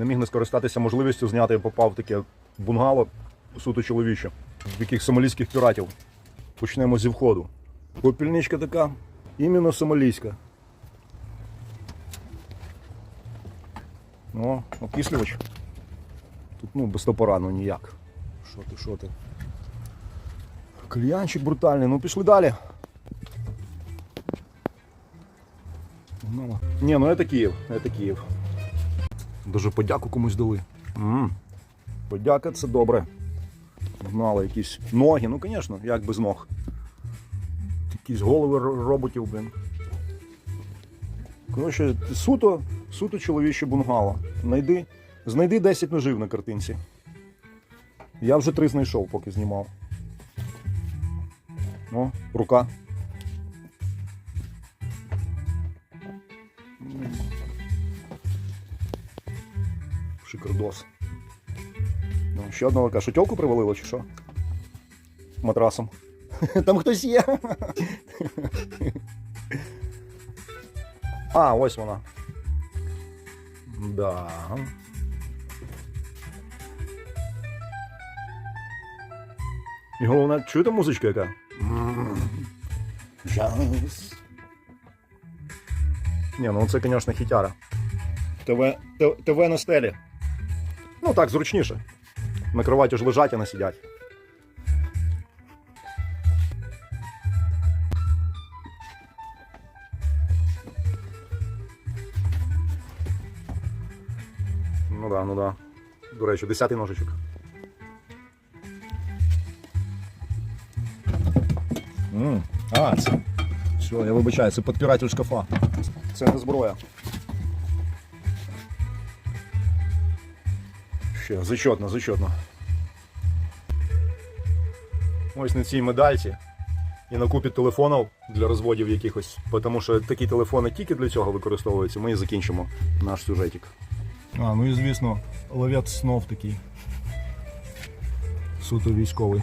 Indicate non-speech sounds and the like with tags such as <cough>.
Не міг не скористатися можливістю зняти, попав в таке бунгало суто чоловіче, в яких сомалійських піратів. Почнемо зі входу. Попільничка така, іменно сомалійська. О, окислювач. Тут ну без топора, ну ніяк. Що ти, що ти? Кальянчик брутальний, ну пішли далі. Ну, Ні, ну це Київ, це Київ. Дуже подяку комусь дали. м Подяка це добре. Гнали якісь ноги, ну звісно, як без ног. Якісь голови роботів, блин. Коротше, суто, суто чоловіче бунгало. Знайди, знайди 10 ножів на картинці. Я вже три знайшов, поки знімав. О, рука. Шикардос. Ну, ще одна рука. Що тьолку привалило чи що? Матрасом. <laughs> Там хтось є. А, ось вона. Да. І головне, чуєте музичка яка? Джаз. Ні, ну це, звісно, хітяра. ТВ, Т- ТВ на стелі. Ну так, зручніше. На кроваті ж лежать, а не сидять. Ну да, ну да. До речі, десятий ножичок. М, А, це. Все, я вибачаю, це підпиратель шкафа. Це не зброя. Ще, зачетно, зачетно. Ось на цій медальці і на купі телефонів для розводів якихось, тому що такі телефони тільки для цього використовуються. Ми і закінчимо наш сюжетик. А, ну і звісно, ловець снов такий. Суто військовий.